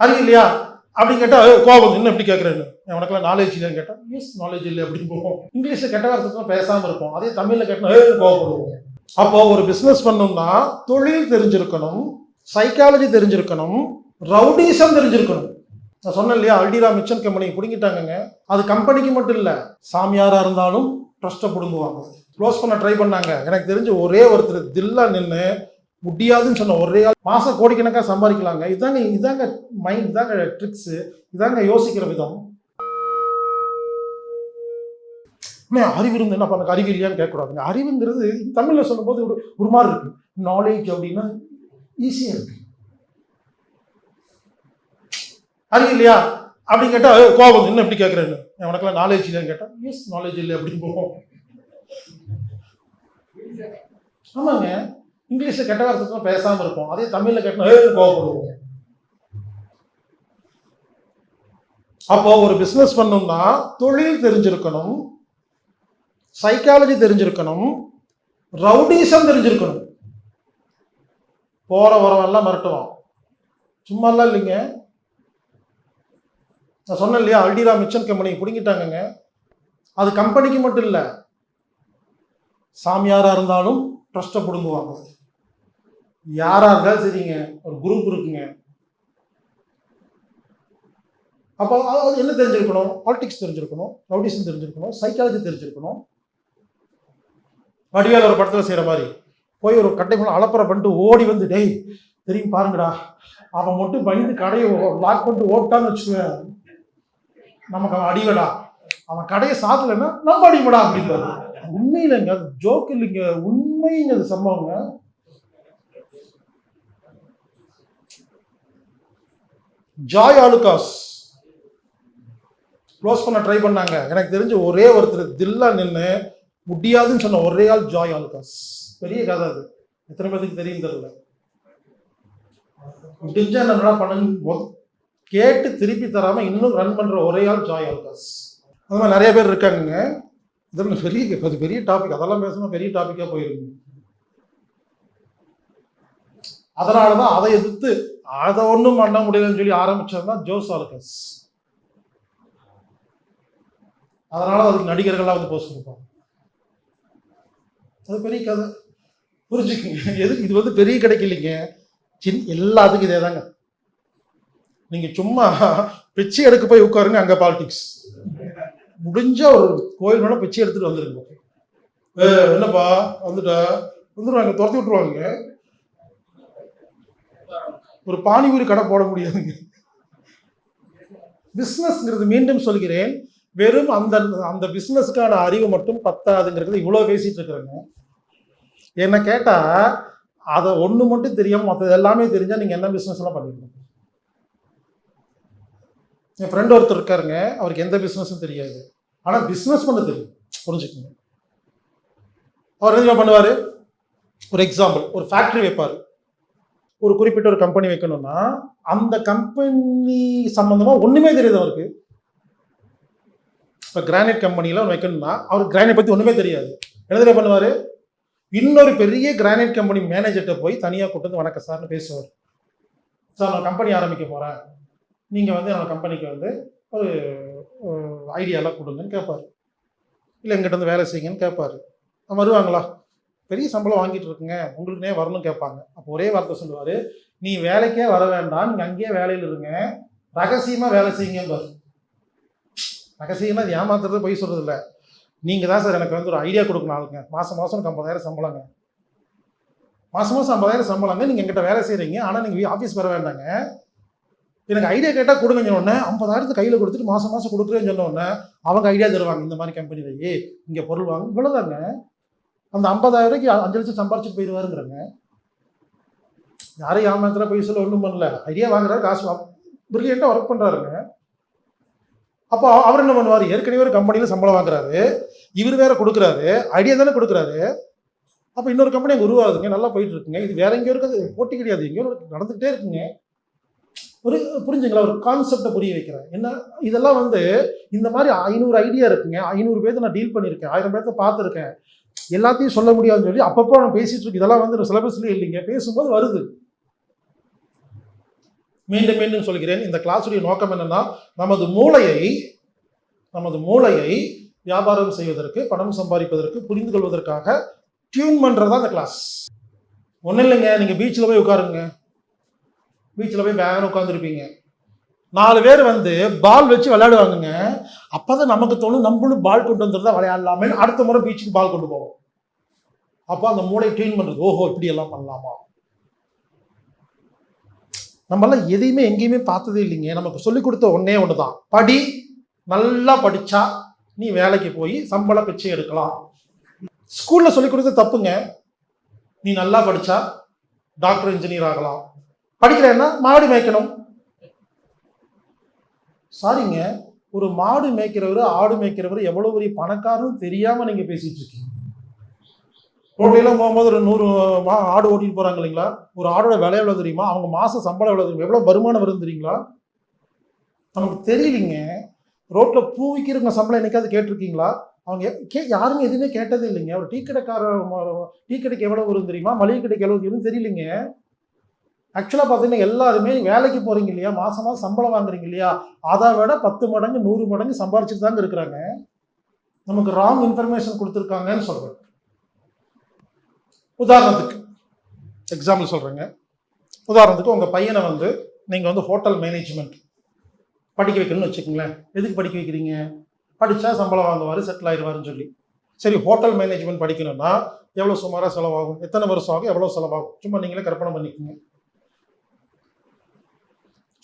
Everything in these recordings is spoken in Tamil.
அறிவு இல்லையா அப்படின்னு கேட்டால் கோபம் என்ன எப்படி கேட்குறேன்னு உனக்குலாம் நாலேஜ் இல்லைன்னு கேட்டால் எஸ் நாலேஜ் இல்லை அப்படின்னு போகும் இங்கிலீஷில் கெட்ட வார்த்தைலாம் பேசாமல் இருப்போம். அதே தமிழில் கேட்டால் "ஏய், கோபப்படுவோம் அப்போ ஒரு பிஸ்னஸ் பண்ணணும்னா தொழில் தெரிஞ்சிருக்கணும் சைக்காலஜி தெரிஞ்சிருக்கணும் ரவுடிசம் தெரிஞ்சிருக்கணும். நான் சொன்னேன் இல்லையா அல்டிரா மிச்சன் கம்பெனி பிடுங்கிட்டாங்கங்க. அது கம்பெனிக்கு மட்டும் இல்லை சாமியாராக இருந்தாலும் ட்ரஸ்ட்டை பிடுங்குவாங்க. க்ளோஸ் பண்ண ட்ரை பண்ணாங்க. எனக்கு தெரிஞ்சு ஒரே ஒருத்தர் தில்லா நின்று முடியாதுன்னு சொன்ன ஒரே ஆள். மாசம் கோடிக்கணக்காக சம்பாதிக்கலாங்க. இதாங்க இதாங்க மைண்ட் இதாங்க ட்ரிக்ஸ் இதாங்க யோசிக்கிற விதம். அறிவு இருந்து என்ன பண்ண அறிவு இல்லையான்னு கேட்கக்கூடாதுங்க. அறிவுங்கிறது தமிழ்ல சொல்லும்போது ஒரு ஒரு மாதிரி இருக்கு. நாலேஜ் அப்படின்னா ஈஸியா இருக்கு. அறிவு இல்லையா? அப்படின்னு கேட்டா கோபம் என்ன எப்படி கேட்குறேன்னு உனக்குலாம் நாலேஜ் இல்லைன்னு கேட்டா எஸ் நாலேஜ் இல்லை அப்படின்னு போகும் ஆமாங்க. இங்கிலீஷில் கெட்ட வார்த்தைக்கும் பேசாமல் இருப்போம். அதே தமிழில் கட்டினா கோவப்படுவோம். அப்போ ஒரு பிஸ்னஸ் பண்ணணும்னா தொழில் தெரிஞ்சிருக்கணும் சைக்காலஜி தெரிஞ்சிருக்கணும் ரவுடிசம் தெரிஞ்சிருக்கணும். போற வரவெல்லாம் மிரட்டுவான். சும்மாலாம் இல்லைங்க. நான் சொன்னேன் இல்லையா அல்டிரா மிச்சன் கம்பெனி பிடுங்கிட்டாங்கங்க. அது கம்பெனிக்கு மட்டும் இல்லை சாமியாரா இருந்தாலும் ட்ரஸ்ட்டை பிடுங்குவாங்க. யாராக இருந்தாலும் சரிங்க ஒரு குரூப் இருக்குங்க. அப்போ அது என்ன தெரிஞ்சிருக்கணும்? பாலிடிக்ஸ் தெரிஞ்சிருக்கணும் ரவுடிசம் தெரிஞ்சிருக்கணும் சைக்காலஜி தெரிஞ்சிருக்கணும். வடிவேல் ஒரு படத்தில் செய்கிற மாதிரி போய் ஒரு கட்டை கட்டைக்குள்ள அலப்பறை பண்ணிட்டு ஓடி வந்து டேய் தெரியும் பாருங்கடா. அவன் மட்டும் பயந்து கடையை லாக் பண்ணிட்டு ஓட்டான்னு வச்சுக்கேன் நமக்கு அவன் அடிவடா அவன் கடையை சாத்தலைன்னா நம்ம அடிவடா அப்படின்றது உண்மை இல்லைங்க அது ஜோக் இல்லைங்க. உண்மைங்கிறது சம்பவங்க. ஜாய் ஆலுகாஸ் க்ளோஸ் பண்ண ட்ரை பண்ணாங்க. எனக்கு தெரிஞ்சு ஒரே ஒருத்தர் தில்லா நின்று முடியாதுன்னு சொன்ன ஒரே ஆள் ஜாய் ஆலுகாஸ் பெரிய கதை அது. எத்தனை பேருக்கு தெரியும் தெரியல. முடிஞ்சா என்ன பண்ணுங்க கேட்டு திருப்பி தராம இன்னும் ரன் பண்ற ஒரே ஆள் ஜாய் ஆலுகாஸ் அது மாதிரி நிறைய பேர் இருக்காங்க இதெல்லாம் பெரிய அது பெரிய டாபிக் அதெல்லாம் பேசணும் பெரிய டாப்பிக்காக போயிருக்கு அதனால தான் அதை எதிர்த்து அதை ஒன்றும் பண்ண முடியலன்னு சொல்லி ஆரம்பிச்சது தான் ஜோஸ் ஆல்கஸ் அதனால அதுக்கு நடிகர்கள்லாம் வந்து போஸ்ட் கொடுப்பாங்க. அது பெரிய கதை. புரிஞ்சுக்குங்க. எது இது வந்து பெரிய கிடைக்கலைங்க சின் எல்லாத்துக்கும் இதே தாங்க. நீங்கள் சும்மா பிச்சை எடுக்க போய் உட்காருங்க அங்கே பாலிடிக்ஸ் முடிஞ்ச ஒரு கோயில் மேலே பிச்சை எடுத்துகிட்டு வந்துருங்க. என்னப்பா? வந்துட்டா? வந்துடுவாங்க துரத்தி விட்டுருவாங்க. ஒரு பானிபூரி கடை போட முடியாதுங்க. பிஸ்னஸ்ங்கிறது மீண்டும் சொல்கிறேன். வெறும் அந்த அந்த பிஸ்னஸ்க்கான அறிவு மட்டும் பத்தாதுங்கிறது இவ்வளோ பேசிகிட்டு இருக்கிறேங்க. என்னை கேட்டால் அதை ஒன்று மட்டும் தெரியாம மற்றது எல்லாமே தெரிஞ்சால் நீங்கள் என்ன பிஸ்னஸ் எல்லாம் பண்ணிக்கணும் என் ஃப்ரெண்ட் ஒருத்தர் இருக்காருங்க. அவருக்கு எந்த பிஸ்னஸும் தெரியாது. ஆனால் பிஸ்னஸ் பண்ண தெரியும். புரிஞ்சுக்கோங்க. அவர் என்ன பண்ணுவார்? ஒரு எக்ஸாம்பிள் ஒரு ஃபேக்ட்ரி வைப்பார். ஒரு குறிப்பிட்ட ஒரு கம்பெனி வைக்கணும்னா அந்த கம்பெனி சம்பந்தமா ஒண்ணுமே தெரியாது அவருக்கு. இப்போ கிரானைட் கம்பெனியில் ஒன்று வைக்கணும்னா அவருக்கு கிரானைட் பற்றி ஒன்றுமே தெரியாது. என்ன பண்ணுவார்? இன்னொரு பெரிய கிரானைட் கம்பெனி மேனேஜர்கிட்ட போய் தனியாக கூட்டு வந்து வணக்கம் சார்னு பேசுவார். சார் நான் கம்பெனி ஆரம்பிக்க போகிறேன் நீங்கள் வந்து நம்ம கம்பெனிக்கு வந்து ஒரு ஐடியாலாம் கொடுங்கன்னு கேட்பாரு இல்லை எங்கிட்ட வந்து வேலை செய்யுங்கன்னு கேட்பாரு வருவாங்களா? பெரிய சம்பளம் வாங்கிட்டு இருக்குங்க உங்களுக்குனே வரணும் கேட்பாங்க. அப்போ ஒரே வார்த்தை சொல்லுவார் நீ வேலைக்கே வர வேண்டாம் நீங்கள் அங்கேயே வேலையில் இருங்க. ரகசியமாக வேலை செய்யுங்க ரகசியமாக அது ஏமாத்துறது போய் சொல்கிறது இல்லை நீங்கள் தான் சார் எனக்கு வந்து ஒரு ஐடியா கொடுக்கணும் ஆளுங்க. மாதம் மாதம் எனக்கு ஐம்பதாயிரம் சம்பளங்க. மாதம் மாதம் ஐம்பதாயிரம் சம்பளங்க நீங்கள் எங்கிட்ட வேலை செய்கிறீங்க ஆனால் நீங்கள் ஆஃபீஸ் வர வேண்டாங்க. எனக்கு ஐடியா கேட்டால் கொடுங்கன்னு சொன்னே ஐம்பதாயிரத்துக்கு ஐம்பதாயிரத்து கையில் கொடுத்துட்டு மாதம் மாதம் கொடுக்குறேன்னு சொன்ன உடனே அவங்க ஐடியா தருவாங்க. இந்த மாதிரி கம்பெனியில் ஏ இங்கே பொருள் வாங்க இவ்வளோதாங்க அந்த ஐம்பதாயிரம் ரூபாய்க்கு அஞ்சு லட்சம் சம்பாரிச்சுட்டு போயிடுவாருங்கிறாங்க யாரையும் ஏமாத்திர போய் சொல்ல ஒன்றும் பண்ணல. ஐடியா வாங்குறாரு காசு பிரில்லியண்டாக ஒர்க் பண்ணுறாருங்க அப்போ அவர் என்ன பண்ணுவார்? ஏற்கனவே ஒரு கம்பெனியில் சம்பளம் வாங்குறாரு. இவர் வேற கொடுக்குறாரு. ஐடியா தானே கொடுக்குறாரு. அப்போ இன்னொரு கம்பெனி அங்கே உருவாகுதுங்க. நல்லா போயிட்டு இருக்குங்க இது வேற எங்கேயோ இருக்குது. போட்டி கிடையாது. எங்கேயோ நடந்துகிட்டே இருக்குங்க. ஒரு புரிஞ்சுங்களா? ஒரு கான்செப்டை புரிய வைக்கிறேன். என்ன? இதெல்லாம் வந்து இந்த மாதிரி ஐநூறு ஐடியா இருக்குங்க. ஐநூறு பேர்த்த நான் டீல் பண்ணியிருக்கேன். ஆயிரம் பேர்த்த பார்த்துருக்கேன். எல்லாத்தையும் சொல்ல முடியாதுன்னு சொல்லி அப்பப்போ நான் பேசிட்டு இருக்கு. இதெல்லாம் வந்து சிலபஸ்லேயே இல்லைங்க. பேசும்போது வருது. மீண்டும் மீண்டும் சொல்கிறேன். இந்த கிளாஸுடைய நோக்கம் என்னன்னா நமது மூளையை நமது மூளையை வியாபாரம் செய்வதற்கு பணம் சம்பாதிப்பதற்கு புரிந்து கொள்வதற்காக டியூன் பண்ணுறது தான் இந்த கிளாஸ் ஒன்றும் இல்லைங்க நீங்கள் பீச்சில் போய் உட்காருங்க. பீச்சில் போய் பேன் உட்காந்துருப்பீங்க நாலு பேர் வந்து பால் வச்சு விளையாடுவாங்கங்க. அப்பதான் நமக்கு தோணும் நம்மளும் பால் கொண்டு வந்துருந்தா விளையாடலாமே அடுத்த முறை பீச்சுக்கு பால் கொண்டு போவோம். அப்போ அந்த மூளை ட்ரெயின் பண்றது ஓஹோ இப்படி எல்லாம் பண்ணலாமா? நம்மளாம் எதையுமே எங்கேயுமே பார்த்ததே இல்லைங்க. நமக்கு சொல்லிக் கொடுத்த ஒன்னே ஒன்று தான் படி நல்லா படிச்சா நீ வேலைக்கு போய் சம்பள பிச்சை எடுக்கலாம். ஸ்கூலில் சொல்லிக் கொடுத்த தப்புங்க. நீ நல்லா படிச்சா டாக்டர் இன்ஜினியர் ஆகலாம். படிக்கிறேன்னா மாடு மேய்க்கணும். சாரிங்க ஒரு மாடு மேய்க்கிறவர் ஆடு மேய்க்கிறவர் எவ்வளோ பெரிய பணக்காரன்னு தெரியாமல் நீங்கள் பேசிகிட்டு இருக்கீங்க. ரோட்லாம் போகும்போது ஒரு நூறு மா- ஆடு ஓட்டிட்டு போகிறாங்க இல்லைங்களா? ஒரு ஆடோட விலை எவ்வளோ தெரியுமா? அவங்க மாதம் சம்பளம் எவ்வளோ தெரியுமா? எவ்வளோ வருமானம் வரும் தெரியுங்களா? நமக்கு தெரியலிங்க. ரோட்டில் பூ விற்கிறவங்க சம்பளம் என்னைக்காவது கேட்டிருக்கீங்களா? அவங்க கே யாருமே எதுவுமே கேட்டதே இல்லைங்க. ஒரு டீ கடைக்கார டீ கடைக்கு எவ்வளோ வரும் தெரியுமா? மளிகை கடைக்கு எவ்வளோ வரும் தெரியலீங்க. ஆக்சுவலாக பார்த்தீங்கன்னா எல்லாருமே வேலைக்கு போகிறீங்க இல்லையா? மாதம் மாதம் சம்பளம் வாங்குறீங்க இல்லையா? அதை விட பத்து மடங்கு நூறு மடங்கு சம்பாரிச்சுட்டு தாங்க இருக்கிறாங்க. நமக்கு ராங் இன்ஃபர்மேஷன் கொடுத்துருக்காங்கன்னு சொல்கிறேன் உதாரணத்துக்கு எக்ஸாம்பிள் சொல்கிறேங்க உதாரணத்துக்கு உங்கள் பையனை வந்து நீங்கள் வந்து ஹோட்டல் மேனேஜ்மெண்ட் படிக்க வைக்கணும்னு வச்சுக்கோங்களேன். எதுக்கு படிக்க வைக்கிறீங்க? படித்தா சம்பளம் வாங்குவார் செட்டில் ஆயிடுவாருன்னு சொல்லி. சரி ஹோட்டல் மேனேஜ்மெண்ட் படிக்கணும்னா எவ்வளோ சுமாராக செலவாகும்? எத்தனை வருஷம் ஆகும்? எவ்வளோ செலவாகும்? சும்மா நீங்களே கற்பனை பண்ணிக்கோங்க.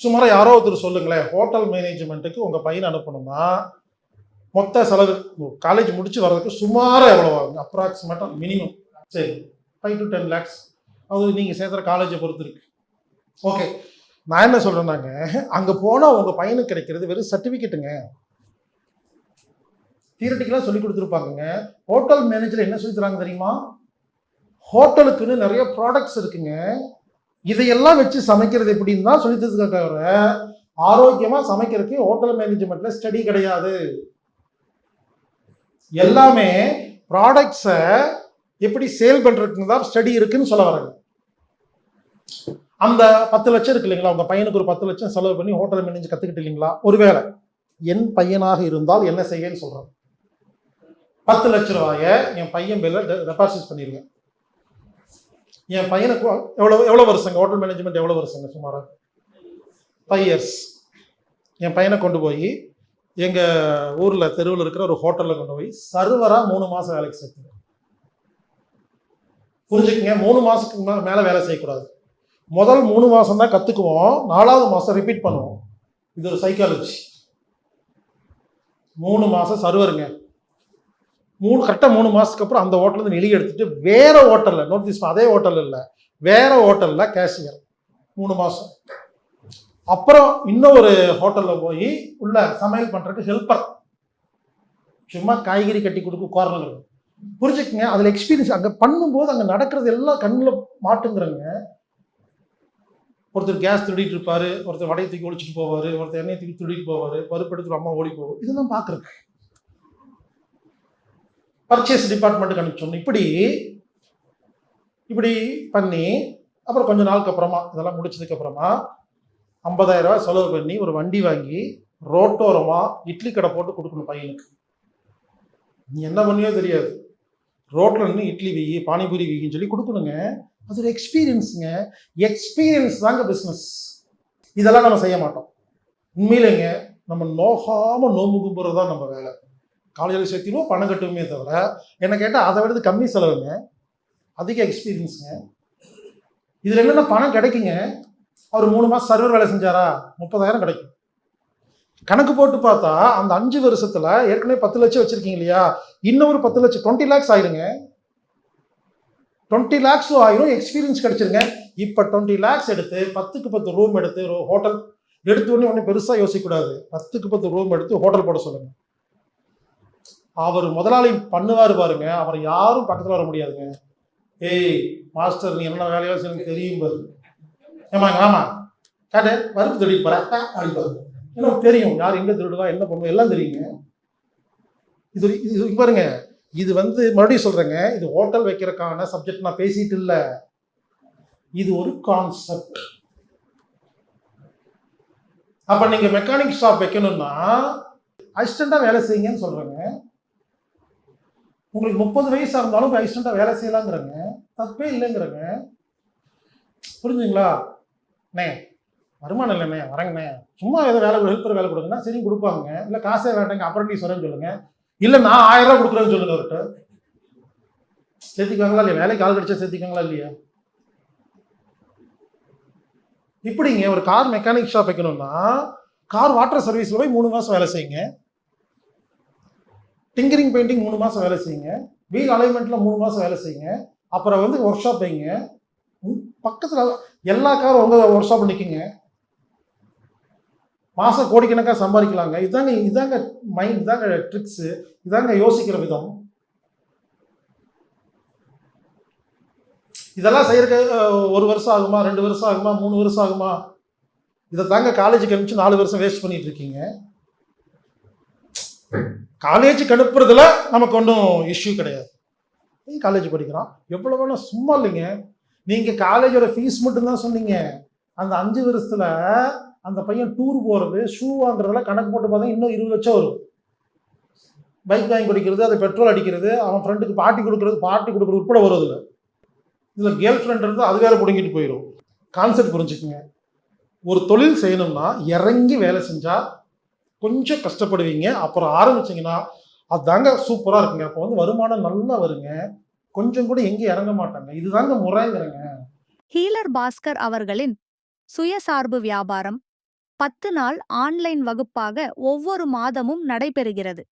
சுமாராக யாரோ ஒருத்தர் சொல்லுங்களேன் ஹோட்டல் மேனேஜ்மெண்ட்டுக்கு உங்கள் பையனை அனுப்பணும்னா மொத்த செலவு காலேஜ் முடிச்சு வர்றதுக்கு சுமாராக எவ்வளோ ஆகுங்க அப்ராக்சிமேட்டாக மினிமம் சரி ஃபைவ் டு டென் லேக்ஸ் அது நீங்கள் சேர்த்துற காலேஜை பொறுத்து இருக்கு. ஓகே நான் என்ன சொல்கிறேன்னாங்க அங்கே போனால் உங்கள் பையனுக்கு கிடைக்கிறது வெறும் சர்டிஃபிகேட்டுங்க தியரட்டிக்கலாக சொல்லி கொடுத்துருப்பாங்கங்க. ஹோட்டல் மேனேஜர் என்ன சொல்லி தராங்க தெரியுமா? ஹோட்டலுக்குன்னு நிறைய ப்ராடக்ட்ஸ் இருக்குங்க. இதையெல்லாம் வச்சு சமைக்கிறது எப்படின்னு தான் சொல்லி தவிர ஆரோக்கியமா சமைக்கிறதுக்கு ஹோட்டல் மேனேஜ்மெண்ட்ல ஸ்டடி கிடையாது. எல்லாமே ப்ராடக்ட்ஸை எப்படி சேல் பண்றதுக்கு தான் ஸ்டடி இருக்குன்னு சொல்ல வராங்க அந்த பத்து லட்சம் இருக்கு இல்லைங்களா? உங்க பையனுக்கு ஒரு பத்து லட்சம் செலவு பண்ணி ஹோட்டல் மேனேஜ் கத்துக்கிட்டு இல்லைங்களா? ஒருவேளை என் பையனாக இருந்தால் என்ன செய்யன்னு சொல்றேன் பத்து லட்ச ரூபாய என் பையன் பேர்ல டெபாசிட் பண்ணிருக்கேன் என் பையனுக்கு எவ்வளோ எவ்வளோ வருஷங்க? ஹோட்டல் மேனேஜ்மெண்ட் எவ்வளோ வருஷங்க சுமார்? ஃபைவ் இயர்ஸ் என் பையனை கொண்டு போய் எங்கள் ஊரில் தெருவில் இருக்கிற ஒரு ஹோட்டலில் கொண்டு போய் சர்வராக மூணு மாதம் வேலைக்கு சேர்த்துங்க புரிஞ்சுக்கங்க? மூணு மாதத்துக்கு மேலே மேலே வேலை செய்யக்கூடாது. முதல் மூணு மாதம் தான் கற்றுக்குவோம் நாலாவது மாதம் ரிப்பீட் பண்ணுவோம். இது ஒரு சைக்காலஜி மூணு மாதம் சர்வருங்க மூணு கரெக்டாக மூணு மாதத்துக்கு அப்புறம் அந்த ஹோட்டல்ல இருந்து வெளியே எடுத்துட்டு வேற ஹோட்டலில் நோர்த் நோட்டீஸ் அதே ஹோட்டல் இல்லை வேற ஹோட்டலில் கேஷியர் மூணு மாசம். அப்புறம் இன்னும் ஒரு போய் உள்ள சமையல் பண்றதுக்கு ஹெல்ப்பர் சும்மா காய்கறி கட்டி கொடுக்க உட்காரணும் புரிஞ்சுக்கங்க? அதில் எக்ஸ்பீரியன்ஸ் அங்கே பண்ணும்போது அங்கே நடக்கிறது எல்லாம் கண்ணில் மாட்டுங்கிறங்க ஒருத்தர் கேஸ் திருடிட்டு இருப்பாரு ஒருத்தர் வடையை தூக்கி ஒழிச்சிட்டு போவார் ஒருத்தர் எண்ணெய் தூக்கி திருடிட்டு போவார் பருப்பு எடுத்துட்டு அம்மா ஓடி போவோம் இதெல்லாம் பார்க்குறேன் பர்ச்சேஸ் டிபார்ட்மெண்ட்டுக்கு அனுப்பிச்சோம் இப்படி இப்படி பண்ணி அப்புறம் கொஞ்ச நாளுக்கு அப்புறமா இதெல்லாம் முடிச்சதுக்கு அப்புறமா 50000 ரூபாய் செலவு பண்ணி ஒரு வண்டி வாங்கி ரோட்டோரமாக இட்லி கடை போட்டு கொடுக்கணும் பையனுக்கு. நீ என்ன பண்ணியோ தெரியாது. ரோட்டில் நின்று இட்லி வீ பானிபூரி வெயின்னு சொல்லி கொடுக்கணுங்க. அது ஒரு எக்ஸ்பீரியன்ஸுங்க எக்ஸ்பீரியன்ஸ் தாங்க பிஸ்னஸ் இதெல்லாம் நம்ம செய்ய மாட்டோம். உண்மையிலேங்க நம்ம நோகாமல் நோம்பு கும்புறது தான் நம்ம வேலை. காலையில் சேர்த்திடுவோம் பணம் கட்டுமே தவிர என்ன கேட்டால் அதை விட கம்மி செலவுங்க. அதிக எக்ஸ்பீரியன்ஸுங்க இதில் என்னென்ன பணம் கிடைக்குங்க. அவர் மூணு மாதம் சர்வர் வேலை செஞ்சாரா? முப்பதாயிரம் கிடைக்கும். கணக்கு போட்டு பார்த்தா அந்த அஞ்சு வருஷத்தில் ஏற்கனவே பத்து லட்சம் வச்சிருக்கீங்க இல்லையா? இன்னும் ஒரு பத்து லட்சம் டுவெண்ட்டி லேக்ஸ் ஆயிருங்க. டுவெண்ட்டி லேக்ஸும் ஆயிரும் எக்ஸ்பீரியன்ஸ் கிடைச்சிருங்க. இப்போ டுவெண்ட்டி லேக்ஸ் எடுத்து பத்துக்கு பத்து ரூம் எடுத்து ஹோட்டல் எடுத்து உடனே ஒன்றும் பெருசாக யோசிக்கக்கூடாது. பத்துக்கு பத்து ரூம் எடுத்து ஹோட்டல் போட சொல்லுங்கள் அவர் முதலாளி பண்ணுவார் பாருங்க. அவர் யாரும் பக்கத்தில் வர முடியாதுங்க. ஏய் மாஸ்டர் நீ என்ன வேலையோ செய்யணும் தெரியும் பாரு. ஏமாங்க ஆமா கேட்டு வறுப்பு திருடிட்டு போற. தெரியும் யார் எங்க திருடுவா என்ன பண்ணுவா எல்லாம் தெரியுங்க. இது இது பாருங்க. இது வந்து மறுபடியும் சொல்றேங்க. இது ஹோட்டல் வைக்கிறதுக்கான சப்ஜெக்ட் நான் பேசிட்டு இல்ல. இது ஒரு கான்செப்ட் அப்ப நீங்க மெக்கானிக் ஷாப் வைக்கணும்னா அசிஸ்டண்டா வேலை செய்யுங்கன்னு சொல்றேங்க. உங்களுக்கு முப்பது வயசு இருந்தாலும் அசிஸ்டண்டா வேலை செய்யலாங்கிறங்க தப்பே இல்லைங்கிறங்க புரிஞ்சுங்களா அண்ணே வருமானம் இல்லைண்ணே வரங்கண்ணே. சும்மா ஏதோ வேலை ஹெல்ப்பர் வேலை கொடுங்கன்னா சரி கொடுப்பாங்க. இல்லை காசே வேண்டாங்க அப்ரண்டிஸ் வரேன்னு சொல்லுங்க. இல்லை நான் ஆயிரம் ரூபாய் கொடுக்குறேன்னு சொல்லுங்க அவர்கிட்ட. சேர்த்திக்காங்களா இல்லையா? வேலைக்கு ஆள் கிடைச்சா சேர்த்திக்காங்களா இல்லையா? இப்படிங்க ஒரு கார் மெக்கானிக் ஷாப் வைக்கணும்னா கார் வாட்டர் சர்வீஸ்ல போய் மூணு மாசம் வேலை செய்யுங்க. டிங்கரிங் பெயிண்டிங் மூணு மாதம் வேலை செய்யுங்க. வீல் அலைன்மெண்ட்டில் மூணு மாதம் வேலை செய்யுங்க. அப்புறம் வந்து ஒர்க் ஷாப் வைங்க பக்கத்தில் எல்லா காரும் உங்கள் ஒர்க் ஷாப் நிற்குங்க மாதம் கோடிக்கணக்காக சம்பாதிக்கலாங்க. இதாங்க இதாங்க மைண்ட் இதாங்க ட்ரிக்ஸு இதாங்க யோசிக்கிற விதம். இதெல்லாம் செய்யறதுக்கு ஒரு வருஷம் ஆகுமா ரெண்டு வருஷம் ஆகுமா மூணு வருஷம் ஆகுமா? இதை தாங்க காலேஜுக்கு அனுப்பிச்சு நாலு வருஷம் வேஸ்ட் பண்ணிட்டு இருக்கீங்க. காலேஜுக்கு அனுப்புறதுல நமக்கு ஒன்றும் இஷ்யூ கிடையாது. நீ காலேஜ் படிக்கிறான் எவ்வளோ வேணும் சும்மா இல்லைங்க. நீங்கள் காலேஜோட ஃபீஸ் மட்டும்தான் சொன்னீங்க. அந்த அஞ்சு வருஷத்தில் அந்த பையன் டூர் போகிறது ஷூ வாங்குறதெல்லாம் கணக்கு போட்டு பார்த்தா இன்னும் இருபது லட்சம் வரும். பைக் வாங்கி குடிக்கிறது அது பெட்ரோல் அடிக்கிறது அவன் ஃப்ரெண்டுக்கு பார்ட்டி கொடுக்குறது பார்ட்டி கொடுக்குறது உட்பட வருது இதில் இதில் கேர்ள் ஃப்ரெண்ட் இருந்து அது வேறு பிடுங்கிட்டு போயிடும் கான்செப்ட் புரிஞ்சுக்குங்க. ஒரு தொழில் செய்யணும்னா இறங்கி வேலை செஞ்சால் கொஞ்சம் கஷ்டப்படுவீங்க. அப்புறம் ஆரம்பிச்சிங்கன்னா அதுதாங்க சூப்பராக இருக்குங்க. அப்போ வந்து வருமானம் நல்லா வருங்க. கொஞ்சம் கூட எங்கேயும் இறங்க மாட்டாங்க. இதுதாங்க முறைங்கிறங்க. ஹீலர் பாஸ்கர் அவர்களின் சுயசார்பு வியாபாரம் பத்து நாள் ஆன்லைன் வகுப்பாக ஒவ்வொரு மாதமும் நடைபெறுகிறது.